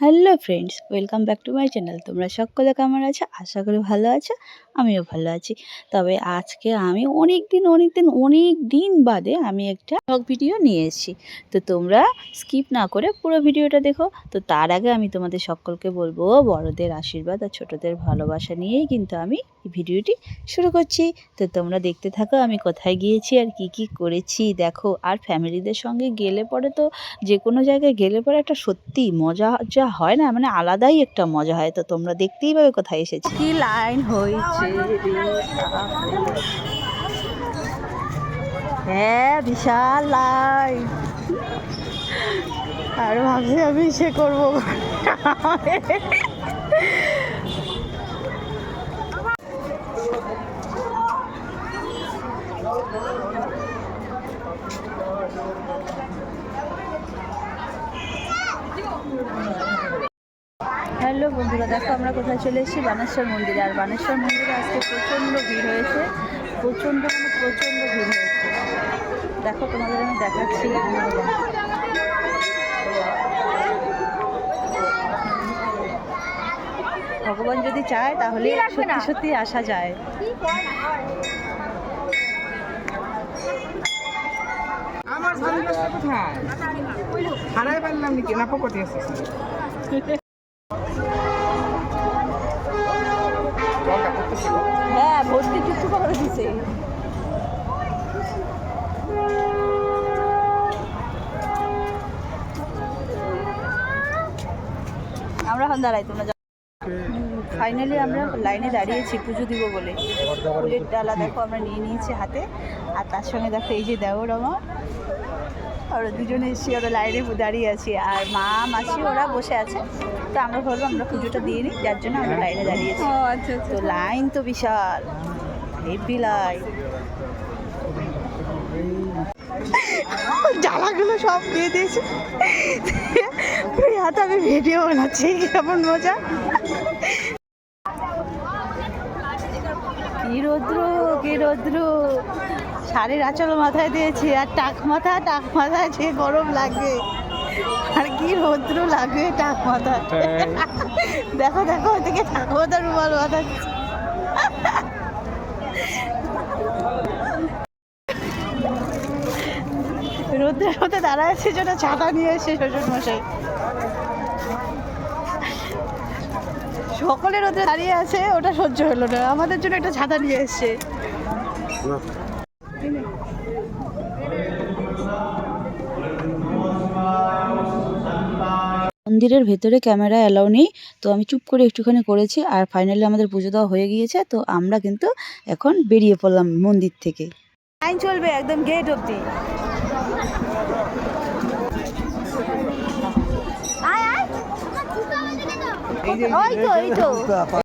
Hello friends, welcome back to my channel. তোমরা সকলে কেমন আছো? আশা করি ভালো আছো, আমিও ভালো আছি। তবে আজকে আমি অনেক দিন অনেক দিন অনেক দিন বাদে আমি একটা ব্লগ ভিডিও নিয়ে এসেছি। তো তোমরা স্কিপ না করে পুরো ভিডিওটা দেখো। তো তার আগে আমি তোমাদের সকলকে বলব, বড়দের আশীর্বাদ আর ছোটদের ভালোবাসা নিয়েই কিন্তু আমি ভিডিওটি শুরু করছি। তো তোমরা দেখতে থাকো, আমি কোথায় গিয়েছি আর কি কি করেছি, দেখো। আর ফ্যামিলিদের সঙ্গে গেলে পরে তো যে কোনো জায়গায় গেলে পরে একটা সত্যি মজা যা হয় না মানে আলাদাই একটা মজা হয়। তো তোমরা দেখতেই পাবে কোথায় এসেছি। কি লাইন হয়েছে। হ্যাঁ বিশাল লাইন। আর ভাবছি আমি সে করব। হ্যালো বন্ধুরা দেখো আমরা কোথায় চলে এসেছি? বানেশ্বর মন্দিরে। আর বানেশ্বর মন্দিরে আজকে প্রচণ্ড ভিড় হয়েছে। প্রচণ্ড মানে প্রচণ্ড ভিড় হয়েছে। দেখো তোমাদের আমি দেখাচ্ছি। ভগবান যদি চায় তাহলে সত্যি সত্যি আসা যায়। আমার কোথায়? হারাই পারলাম নাকি? না পকেটে আছে। দিছে আমরা এখন দাঁড়াই তোমরা ফাইনালি আমরা লাইনে দাঁড়িয়েছি পুজো দিব বলে। ফুলের ডালা দেখো আমরা নিয়ে নিয়েছি হাতে। আর তার সঙ্গে দেখো এই যে দেওর আমার ওরা দুজনে এসে ওরা লাইনে দাঁড়িয়ে আছি। আর মা মাসি ওরা বসে আছে। তো আমরা ভাবলাম আমরা পুজোটা দিয়ে নিই যার জন্য আমরা লাইনে দাঁড়িয়েছি। আচ্ছা। তো লাইন তো বিশাল। হেভি জ্বালাগুলো সব দিয়ে দিয়েছে। হাতে আমি ভিডিও বানাচ্ছি কেমন মজা? কি রৌদ্র কি রৌদ্র শাড়ির আঁচল মাথায় দিয়েছি আর টাক মাথা টাক মাথায় যে গরম লাগে। আর কি রৌদ্র লাগে টাক মাথা দেখো দেখো ওদিকে টাক মাথা রুমাল মাথা রোদ্রের মধ্যে দাঁড়ায় আছে জন্য ছাতা নিয়ে এসে শ্বশুর মশাই সকলে রোদে দাঁড়িয়ে আছে ওটা সহ্য হলো না। আমাদের জন্য একটা ছাতা নিয়ে এসছে। মন্দিরের ভেতরে ক্যামেরা অ্যালাউ নেই তো আমি চুপ করে একটুখানি করেছি আর ফাইনালি আমাদের পুজো দেওয়া হয়ে গিয়েছে তো আমরা কিন্তু এখন বেরিয়ে পড়লাম মন্দির থেকে। লাইন চলবে একদম গেট অব্দি ওই তো এই তো।